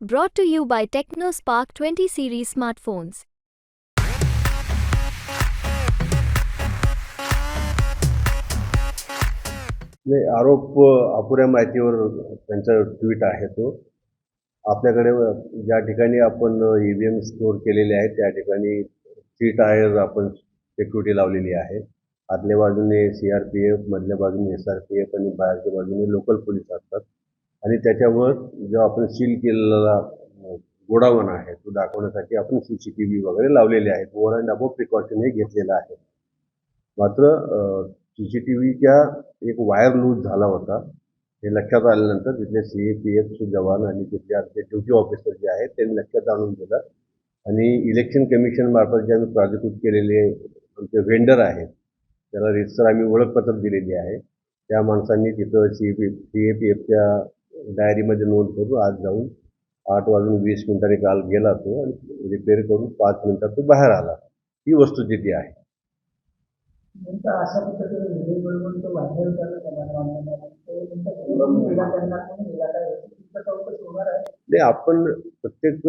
Brought to you by TechnoSpark 20 series smartphones. नाही आरोप अपुऱ्या माहितीवर त्यांचा ट्विट आहे तो. आपल्याकडे ज्या ठिकाणी आपण ई व्ही एम स्टोअर केलेले आहेत त्या ठिकाणी थ्री टायर आपण सिक्युरिटी लावलेली आहे. आतल्या बाजूने सी आर पी एफ मधल्या बाजूने एस आर पी एफ आणि बाहेरच्या बाजूने लोकल पोलीस असतात. आणि त्याच्यावर जो आपण सील केलेला गोडावण आहे तो दाखवण्यासाठी आपण सी सी टी व्ही वगैरे लावलेले आहेत. ओव्हर अँड अबोव प्रिकॉशन हे घेतलेलं आहे. मात्र सी सी टी व्हीच्या एक वायर लूज झाला होता. हे लक्षात आल्यानंतर तिथले सी ए पी एफचे जवान आणि तिथले आमचे ड्युटी ऑफिसर जे आहेत त्यांनी लक्षात आणून दिलं. आणि इलेक्शन कमिशन मार्फत जे आम्ही प्राधिकृत केलेले आमचे वेंडर आहेत त्याला रितसर आम्ही ओळखपत्र दिलेली आहे. त्या माणसांनी तिथं C P C A P एफच्या डायरीमध्ये नोंद करून आज जाऊन आठ वाजून वीस मिनिटांनी काल गेला तो आणि रिपेअर करून पाच मिनिटात तो बाहेर आला. ही वस्तुस्थिती आहे. नाही आपण प्रत्येक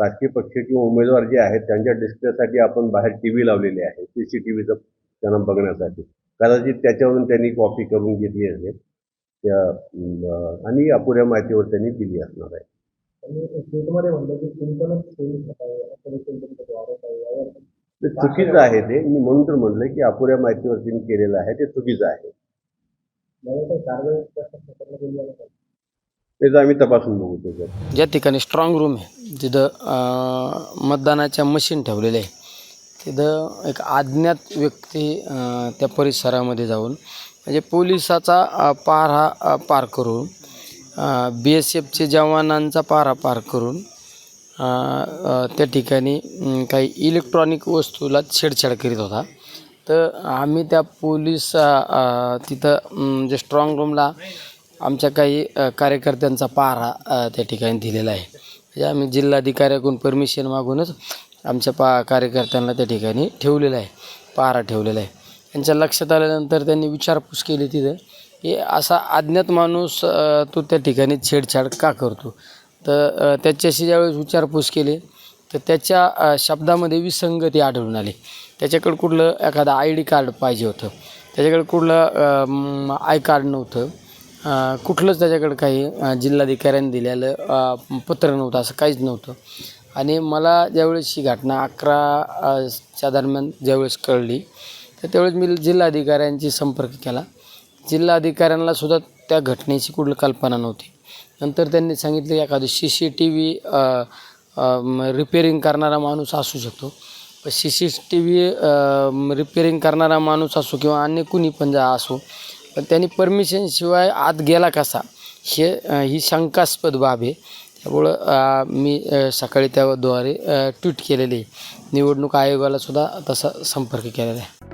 राजकीय पक्ष किंवा उमेदवार जे आहेत त्यांच्या डिस्प्लेसाठी आपण बाहेर टी व्ही लावलेले आहे सी सी टी व्हीचं त्यांना बघण्यासाठी. कदाचित त्याच्यावरून त्यांनी कॉपी करून घेतली असेल. त्या आणि अपुऱ्या माहितीवर त्यांनी दिली असणार आहे. ते चुकीचं आहे ते. मी म्हणून तर म्हणलं की अपुऱ्या माहितीवर त्यांनी केलेलं आहे ते चुकीचं आहे? त्याचं आम्ही तपासून बघू त्याच्यात. ज्या ठिकाणी स्ट्रॉंग रूम आहे तिथं अं, मतदानाच्या मशीन ठेवलेल्या आहे. तिथं एक अज्ञात व्यक्ती त्या परिसरामध्ये जाऊन म्हणजे पोलिसाचा पारा पार करून बी एस एफचे जवानांचा पारा पार करून त्या ठिकाणी काही इलेक्ट्रॉनिक वस्तूला छेडछाड करीत होता. तर आम्ही त्या पोलीस तिथं जे स्ट्रॉंग रूमला आमच्या काही कार्यकर्त्यांचा पारा त्या ठिकाणी दिलेला आहे. म्हणजे आम्ही जिल्हाधिकाऱ्याकडून परमिशन मागूनच आमच्या पा कार्यकर्त्यांना त्या ठिकाणी ठेवलेला आहे पारा ठेवलेला आहे. त्यांच्या लक्षात आल्यानंतर त्यांनी विचारपूस केली तिथं की असा अज्ञात माणूस तो त्या ठिकाणी छेडछाड का करतो? तर त्याच्याशी ज्यावेळेस विचारपूस केली तर त्याच्या शब्दामध्ये विसंगती आढळून आली. त्याच्याकडं कुठलं एखादं आय डी कार्ड पाहिजे होतं. त्याच्याकडे कुठलं आय कार्ड नव्हतं. कुठलंच त्याच्याकडे काही जिल्हाधिकाऱ्यांनी दिलेलं पत्र नव्हतं असं काहीच नव्हतं. आणि मला ज्यावेळेस ही घटना अकरा च्या दरम्यान ज्यावेळेस कळली तर त्यावेळेस मी जिल्हाधिकाऱ्यांशी संपर्क केला. जिल्हाधिकाऱ्यांना सुद्धा त्या घटनेची कुठली कल्पना नव्हती. नंतर त्यांनी सांगितले एखादं C C T V repairing करणारा माणूस असू शकतो. C C T V repairing करणारा माणूस असो किंवा अन्य कुणी पण जा असो पण त्यांनी परमिशनशिवाय आत गेला कसा हे ही शंकास्पद बाब आहे. त्यामुळं मी सकाळी त्याद्वारे ट्विट केलेले. आहे निवडणूक आयोगालासुद्धा तसा संपर्क केलेला आहे.